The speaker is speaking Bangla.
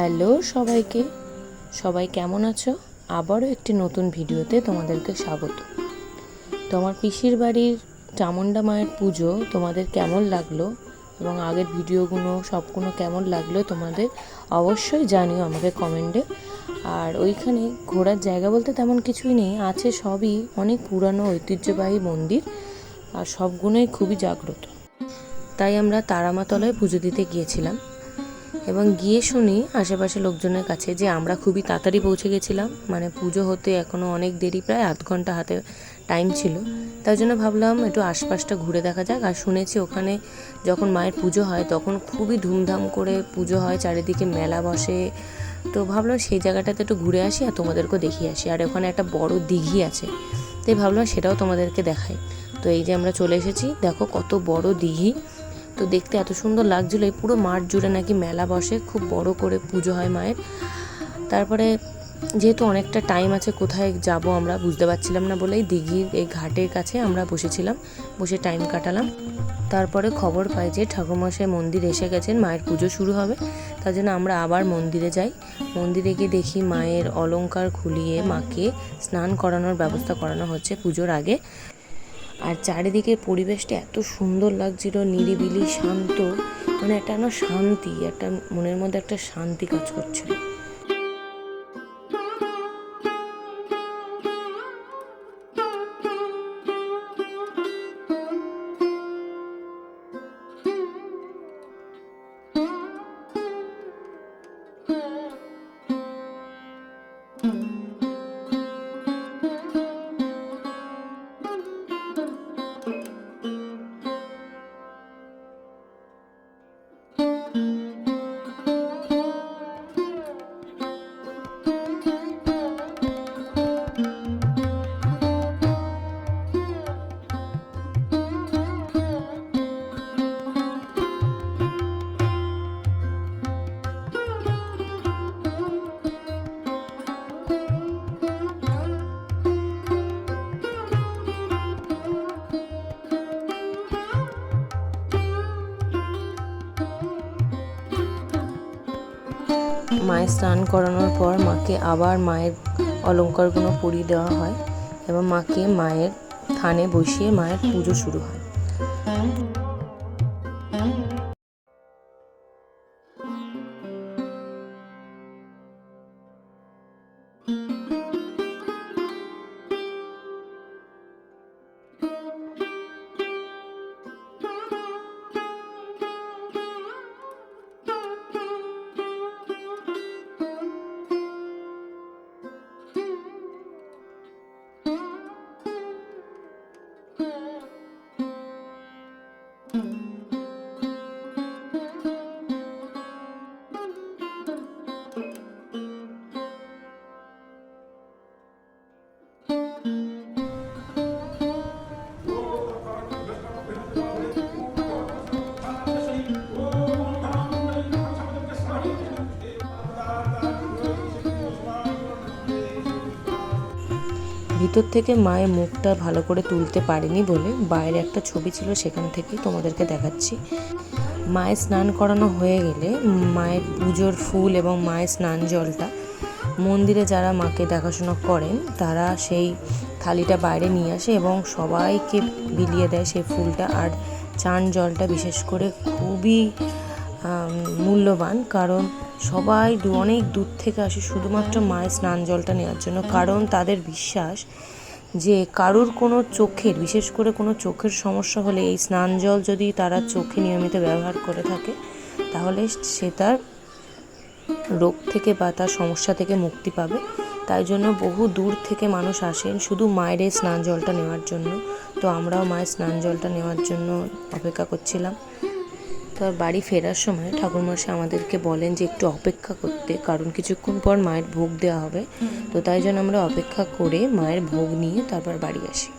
হ্যালো সবাইকে। সবাই কেমন আছো? আবারও একটি নতুন ভিডিওতে তোমাদেরকে স্বাগত। তো আমার পিসির বাড়ির চামুন্ডা মায়ের পুজো তোমাদের কেমন লাগল এবং আগের ভিডিওগুলো, সবগুলো কেমন লাগল তোমাদের অবশ্যই জানিও আমাকে কমেন্টে। আর ওইখানে ঘোরার জায়গা বলতে তেমন কিছুই নেই, আছে সবই অনেক পুরানো ঐতিহ্যবাহী মন্দির আর সবগুলোই খুবই জাগ্রত। তাই আমরা তারামাতলায় পুজো দিতে গিয়েছিলাম। এবং গিয়ে শুনি আশেপাশে লোকজনের কাছে যে আমরা খুবই তাড়াতাড়ি পৌঁছে গেছিলাম। মানে পুজো হতে এখনও অনেক দেরি, প্রায় আধ ঘণ্টা হাতে টাইম ছিল। তাই জন্য ভাবলাম একটু আশপাশটা ঘুরে দেখা যাক। আর শুনেছি ওখানে যখন মায়ের পুজো হয় তখন খুবই ধুমধাম করে পুজো হয়, চারিদিকে মেলা বসে। তো ভাবলাম সেই জায়গাটাতে একটু ঘুরে আসি আর তোমাদেরকেও দেখিয়ে আসি। আর ওখানে একটা বড় দিঘি আছে। তাই ভাবলাম সেটাও তোমাদেরকে দেখাই। তো এই যে আমরা চলে এসেছি, দেখো কত বড় দিঘি। তো দেখতে এত সুন্দর লাগছিল, এই পুরো মাঠ জুড়ে নাকি মেলা বসে, খুব বড় করে পুজো হয় মায়ের। তারপরে যেহেতু অনেকটা টাইম আছে, কোথায় যাব আমরা বুঝতে পারছিলাম না বলেই দিঘির এই ঘাটের কাছে আমরা বসেছিলাম, বসে টাইম কাটালাম। তারপরে খবর পাই যে ঠাকুরমশাই মন্দির এসে গেছেন, মায়ের পুজো শুরু হবে। তার জন্য আমরা আবার মন্দিরে যাই। মন্দিরে গিয়ে দেখি মায়ের অলংকার খুলিয়ে মাকে স্নান করানোর ব্যবস্থা করানো হচ্ছে পুজোর আগে। আর চারিদিকে পরিবেশটা এত সুন্দর লাগছিল, নিরিবিলি, শান্ত মানে একটা না শান্তি, একটা মনের মধ্যে একটা শান্তি কাজ করছিল। মায়ের স্নান করানোর পর মাকে আবার মায়ের অলঙ্কারগুলো পরিয়ে দেওয়া হয় এবং মাকে মায়ের থানে বসিয়ে মায়ের পুজো শুরু হয়। ভিতর থেকে মায়ের মুখটা ভালো করে তুলতে পারিনি বলে বাইরে একটা ছবি ছিল সেখান থেকেই তোমাদেরকে দেখাচ্ছি। মায়ের স্নান করানো হয়ে গেলে মায়ের পুজোর ফুল এবং মায়ের স্নান জলটা মন্দিরে যারা মাকে দেখাশোনা করেন তারা সেই থালিটা বাইরে নিয়ে আসে এবং সবাইকে বিলিয়ে দেয় সেই ফুলটা আর চান জলটা বিশেষ করে খুবই মূল্যবান কারণ সবাই অনেক দূর থেকে আসে শুধুমাত্র মায়ের স্নান জলটা নেওয়ার জন্য। কারণ তাদের বিশ্বাস যে কারুর কোনো চোখের, বিশেষ করে কোনো চোখের সমস্যা হলে এই স্নান জল যদি তারা চোখে নিয়মিত ব্যবহার করে থাকে, তাহলে সে তার রোগ থেকে বা তার সমস্যা থেকে মুক্তি পাবে। তাই জন্য বহু দূর থেকে মানুষ আসেন শুধু মায়ের স্নান জলটা নেওয়ার জন্য। তো আমরাও মায়ের স্নান জলটা নেওয়ার জন্য অপেক্ষা করছিলাম। তো বাড়ি ফেরার সময় ঠাকুরমশাই আমাদেরকে বলেন যে একটু অপেক্ষা করতে, কারণ কিছুক্ষণ পর মায়ের ভোগ দেওয়া হবে। তো তাই জন্য আমরা অপেক্ষা করে মায়ের ভোগ নিয়ে তারপর বাড়ি আসি।